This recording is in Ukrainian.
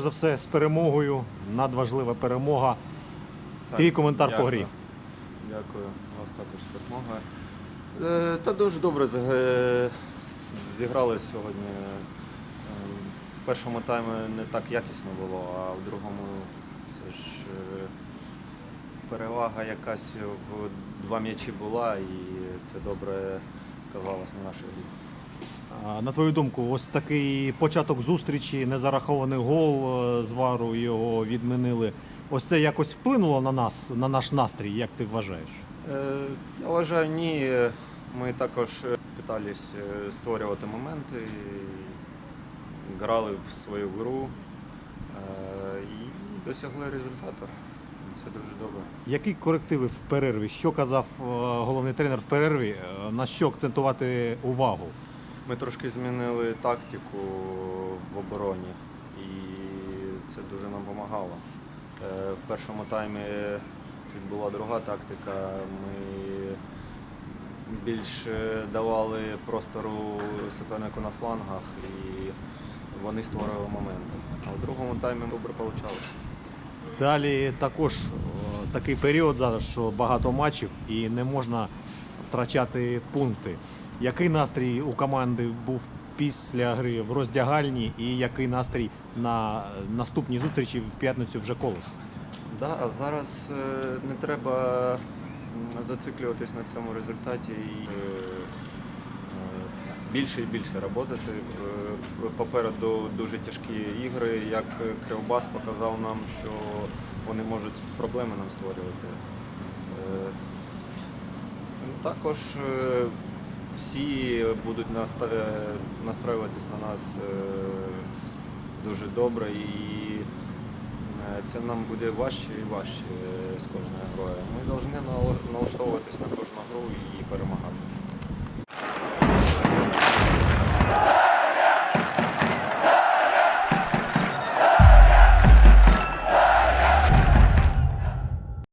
за все, з перемогою. Надважлива перемога. Так, Твій коментар по грі. Дякую, у вас також з перемогою. Е, Та дуже добре зг- зіграли сьогодні. Е, В першому таймі не так якісно було, а в другому все ж е, перевага якась в два м'ячі була, і це добре сказалось на нашій грі. На твою думку, ось такий початок зустрічі, незарахований гол е, з вару, його відмінили. Ось це якось вплинуло на нас, на наш настрій, як ти вважаєш? Е, Я вважаю, ні. Ми також е, питались е, створювати моменти, грали в свою гру і досягли результату. Це дуже добре. Які корективи в перерві? Що казав головний тренер в перерві? На що акцентувати увагу? Ми трошки змінили тактику в обороні, і це дуже нам допомагало. Е, В першому таймі чуть була друга тактика. Ми більше давали простору супернику на флангах і вони створили моменти. А в другому таймі добре вийшло. Далі також такий період зараз, що багато матчів і не можна втрачати пункти. Який настрій у команди був після гри в роздягальні, і який настрій на наступній зустрічі в п'ятницю вже колос? Да, зараз е, не треба зациклюватись на цьому результаті і е, е, більше і більше. Е, Попереду дуже тяжкі ігри, як Кривбас показав нам, що вони можуть проблеми нам створювати. Також е, всі будуть настроюватись на нас е, дуже добре і Е, Це нам буде важче і важче з кожною грою. Ми повинні налаштовуватись на кожну гру і перемагати.